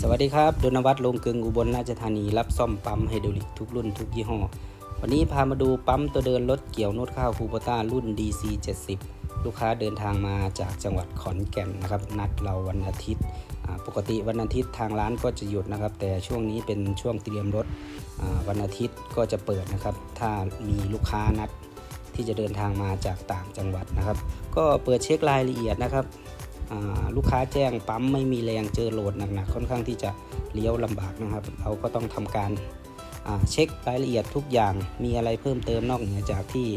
สวัสดีครับ ดนวัฒน์ลงเกึงอุบลราชธานีรับซ่อมปั๊มไฮดรอลิกทุกรุ่นทุกยี่ห้อ วันนี้พามาดูปั๊มตัวเดินรถเกี่ยวนวดข้าวคูโบต้ารุ่น DC 70 ลูกค้าเดินทางมาจากจังหวัดขอนแก่นนะครับ นัดเราวันอาทิตย์ ปกติวันอาทิตย์ทางร้านก็จะหยุดนะครับ แต่ช่วงนี้เป็นช่วงเตรียมรถวันอาทิตย์ก็จะเปิดนะครับ ถ้ามีลูกค้านัดที่จะเดินทางมาจากต่างจังหวัดนะครับ ก็เปิดเช็ครายละเอียดนะครับ ลูกค้าแจ้งปั๊มไม่มีแรงเจอโหลดหนักๆค่อนข้างที่จะเลี้ยวลำบากนะครับ เราก็ต้องทำการเช็ครายละเอียดทุกอย่างมีอะไรเพิ่มเติมนอกเหนือจากที่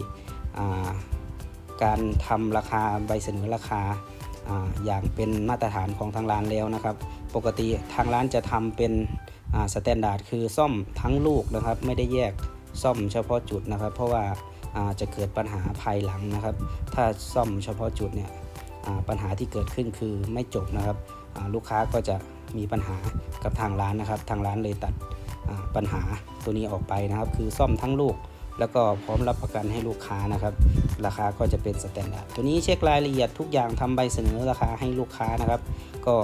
การทำราคาใบเสนอราคาอาอย่างเป็นมาตรฐานของทางร้านแล้วนะครับ ปกติทางร้านจะทำเป็นสแตนดาร์ดคือซ่อมทั้งลูกนะครับ ไม่ได้แยกซ่อมเฉพาะจุดนะครับ เพราะว่าาจะเกิดปัญหาภายหลังนะครับ ถ้าซ่อมเฉพาะจุดเนี่ย ปัญหาที่เกิดขึ้นคือไม่จบนะครับลูกค้าก็จะมีปัญหากับทางร้านนะครับ ทางร้านเลยตัดปัญหาตัวนี้ออกไปนะครับ คือซ่อมทั้งลูก แล้วก็พร้อมรับประกันให้ลูกค้านะครับ ราคาก็จะเป็นสแตนดาร์ดตัวนี้เช็ครายละเอียดทุกอย่างทำใบเสนอราคาให้ลูกค้านะครับ ก็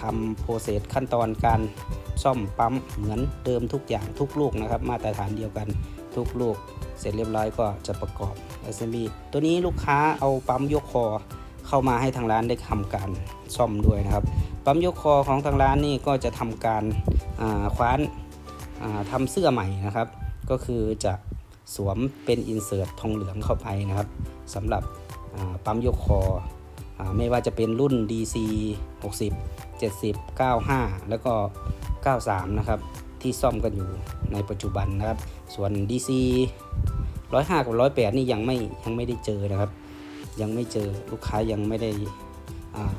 ทำโปรเซสขั้นตอนการซ่อมปั๊มเหมือนเดิมทุกอย่างทุกลูกนะครับ มาตรฐานเดียวกันทุกลูก เสร็จเรียบร้อยก็จะประกอบ SME ตัวนี้ลูกค้าเอาปั๊มยกคอ เข้ามาให้ทางร้านได้ทำการซ่อมด้วยนะครับ ปั๊มยกคอของทางร้านนี่ก็จะทำการคว้านาทำเสื้อใหม่นะครับ ก็คือจะสวมเป็นอินเสิร์ตทองเหลืองเข้าไปนะครับสำหรับปั๊มยกคออไม่ว่าจะเป็นรุ่น DC 60 70 95 แล้วก็ 93 นะครับ ที่ซ่อมกันอยู่ในปัจจุบันนะครับ ส่วน DC 105 กับ 108 นี่ยังไม่ยังไม่ได้เจอนะครับ ยังไม่เจอลูกค้ายังไม่ได้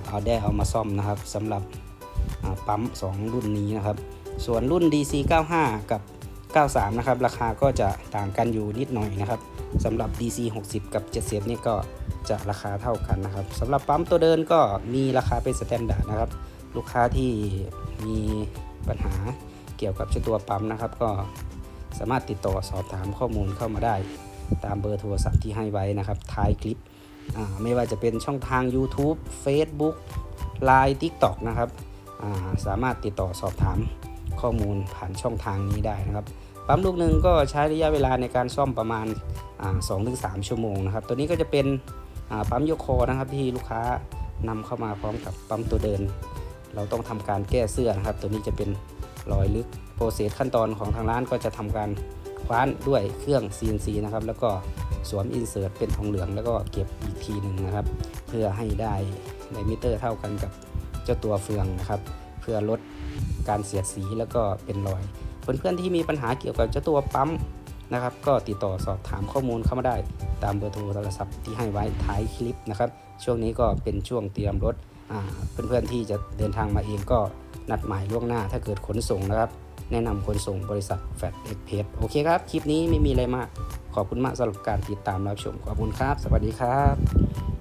เอาได้เอามาซ่อมนะครับสำหรับปั๊ม 2 รุ่นนี้นะครับ ส่วนรุ่น DC 95 กับ 93 นะครับ ราคาก็จะต่างกันอยู่นิดหน่อยนะครับสำหรับ DC 60 กับ 70 นี่ก็จะราคาเท่ากันนะครับสำหรับปั๊มตัวเดินก็มีราคาเป็นสแตนดาร์ดนะครับ ลูกค้าที่มีปัญหาเกี่ยวกับเจ้าตัวปั๊มนะครับ ก็สามารถติดต่อสอบถามข้อมูลเข้ามาได้ ตามเบอร์โทรศัพท์ที่ให้ไว้นะครับท้ายคลิป ไม่ว่าจะเป็นช่องทาง YouTube Facebook Line TikTok นะครับาสามารถติดต่อสอบถามข้อมูลผ่านช่องทางนี้ได้นะครับปั๊มลูกหนึ่งก็ใช้ระยะเวลาในการซ่อมประมาณสองถึงสามชั่วโมงนะครับ ตัวนี้ก็จะเป็นปั๊มโยกคอนะครับที่ลูกค้านำเข้ามาพร้อมกับปั๊มตัวเดิน เราต้องทำการแก้เสื้อนะครับ ตัวนี้จะเป็นรอยลึกโปรเซสขั้นตอนของทางร้านก็จะทำการ คว้านด้วยเครื่อง CNC นะครับแล้วก็สวมอินเสิร์ตเป็นทองเหลืองแล้วก็เก็บอีกทีหนึ่งนะครับ เพื่อให้ได้ในมิเตอร์เท่ากันกับเจ้าตัวเฟืองนะครับ เพื่อลดการเสียดสีแล้วก็เป็นรอย เพื่อนๆที่มีปัญหาเกี่ยวกับเจ้าตัวปั๊มนะครับ ก็ติดต่อสอบถามข้อมูลเข้ามาได้ ตามเบอร์โทรโทรศัพท์ที่ให้ไว้ท้ายคลิปนะครับ ช่วงนี้ก็เป็นช่วงเตรียมรถอ่าเพื่อนๆที่จะเดินทางมาเองก็นัดหมายล่วงหน้าถ้าเกิดขนส่งนะครับ แนะนำคนส่งบริษัทแฟดเอ็กเพโอเคครับ คลิปนี้ไม่มีอะไรมาก ขอบคุณมากสำหรับการติดตามรับชม ขอบคุณครับ สวัสดีครับ